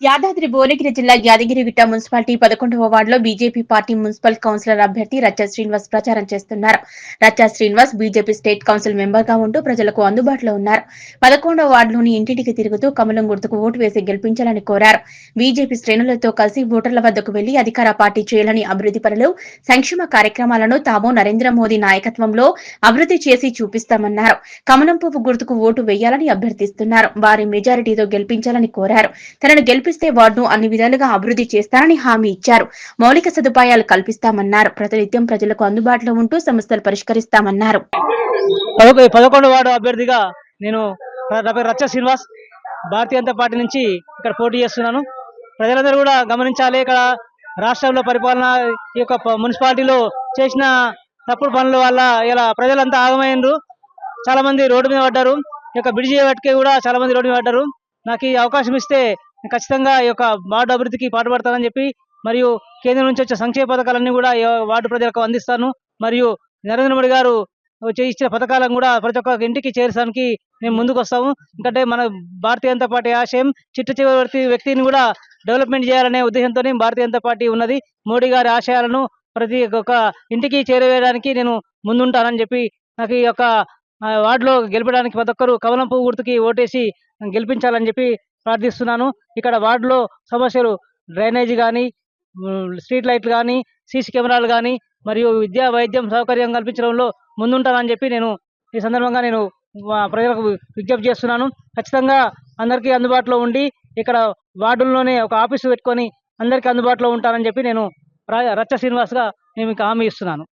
యాదాద్రి భువనగిరి జిల్లా యాదగిరిగుట్ట మున్సిపాలిటీ పదకొండవ వార్డులో బీజేపీ పార్టీ మున్సిపల్ కౌన్సిలర్ అభ్యర్థి రచ్చ శ్రీనివాస్ ప్రచారం చేస్తున్నారు. Racha Srinivas BJP state council మెంబర్గా ఉంటూ ప్రజలకు అందుబాటులో ఉన్నారు. పదకొండవ వార్డులోని ఇంటింటికి తిరుగుతూ కమలం గుర్తుకు ఓటు వేసి గెలిపించాలని కోరారు. బీజేపీ శ్రేణులతో కలిసి ఓటర్ల వద్దకు వెళ్ళి అధికార పార్టీ చేయాలని అభివృద్ధి పనులు సంక్షేమ కార్యక్రమాలను తాము నరేంద్ర మోదీ నాయకత్వంలో అభివృద్ధి చేసి చూపిస్తామన్నారు. కమలం పువ్వు గుర్తుకు ఓటు వేయాలని అభ్యర్థిస్తున్నారు. వారి మెజారిటీతో గెలిపించాలని కోరారు. తనను కల్పిస్తే వార్డును అన్ని విధాలుగా అభివృద్ధి చేస్తారని హామీ ఇచ్చారు. మౌలిక సదుపాయాలు కల్పిస్తామన్నారు. ప్రతినిత్యం ప్రజలకు అందుబాటులో ఉంటూ సమస్యలు పరిష్కరిస్తామన్నారు. పదకొండు వార్డు అభ్యర్థిగా నేను రచ్చ శ్రీనివాస్. భారతీయ జనతా పార్టీ నుంచి ఇక్కడ పోటీ చేస్తున్నాను. ప్రజలందరూ కూడా గమనించాలి. ఇక్కడ రాష్ట్రంలో పరిపాలన ఈ యొక్క మున్సిపాలిటీలో చేసిన తప్పుడు పనుల వల్ల ఇలా ప్రజలంతా ఆగమైనరు చాలా మంది రోడ్డు మీద పడ్డారు. ఈ యొక్క బ్రిడ్జి వాటికి కూడా చాలా మంది రోడ్డు మీద పడ్డారు. నాకు ఈ అవకాశం ఇస్తే ఖచ్చితంగా ఈ యొక్క వార్డు అభివృద్ధికి పాటుపడతానని చెప్పి మరియు కేంద్రం నుంచి వచ్చే సంక్షేమ పథకాలన్నీ కూడా వార్డు ప్రజలకు అందిస్తాను. మరియు నరేంద్ర మోడీ గారు ఇచ్చిన పథకాలను కూడా ప్రతి ఒక్క ఇంటికి చేర్చడానికి మేము ముందుకు వస్తాము ఎందుకంటే మన భారతీయ జనతా పార్టీ ఆశయం చిట్ట చివరి వ్యక్తిని కూడా డెవలప్మెంట్ చేయాలనే ఉద్దేశంతో భారతీయ జనతా పార్టీ ఉన్నది. మోడీ గారి ఆశయాలను ప్రతి ఒక్క ఇంటికి చేరవేయడానికి నేను ముందుంటానని చెప్పి నాకు ఈ యొక్క వార్డులో గెలపడానికి ప్రతి ఒక్కరు కమలం పువ్వు గుర్తుకి ఓటేసి గెలిపించాలని చెప్పి ప్రార్థిస్తున్నాను. ఇక్కడ వార్డులో సమస్యలు డ్రైనేజీ కానీ స్ట్రీట్ లైట్లు కానీ సీసీ కెమెరాలు కానీ మరియు విద్యా వైద్యం సౌకర్యం కల్పించడంలో ముందుంటానని చెప్పి నేను ఈ సందర్భంగా నేను ప్రజలకు విజ్ఞప్తి చేస్తున్నాను. ఖచ్చితంగా అందరికీ అందుబాటులో ఉండి ఇక్కడ వార్డుల్లోనే ఒక ఆఫీసు పెట్టుకొని అందరికీ అందుబాటులో ఉంటానని చెప్పి నేను రచ్చ శ్రీనివాస్గా నేను మీకు హామీ ఇస్తున్నాను.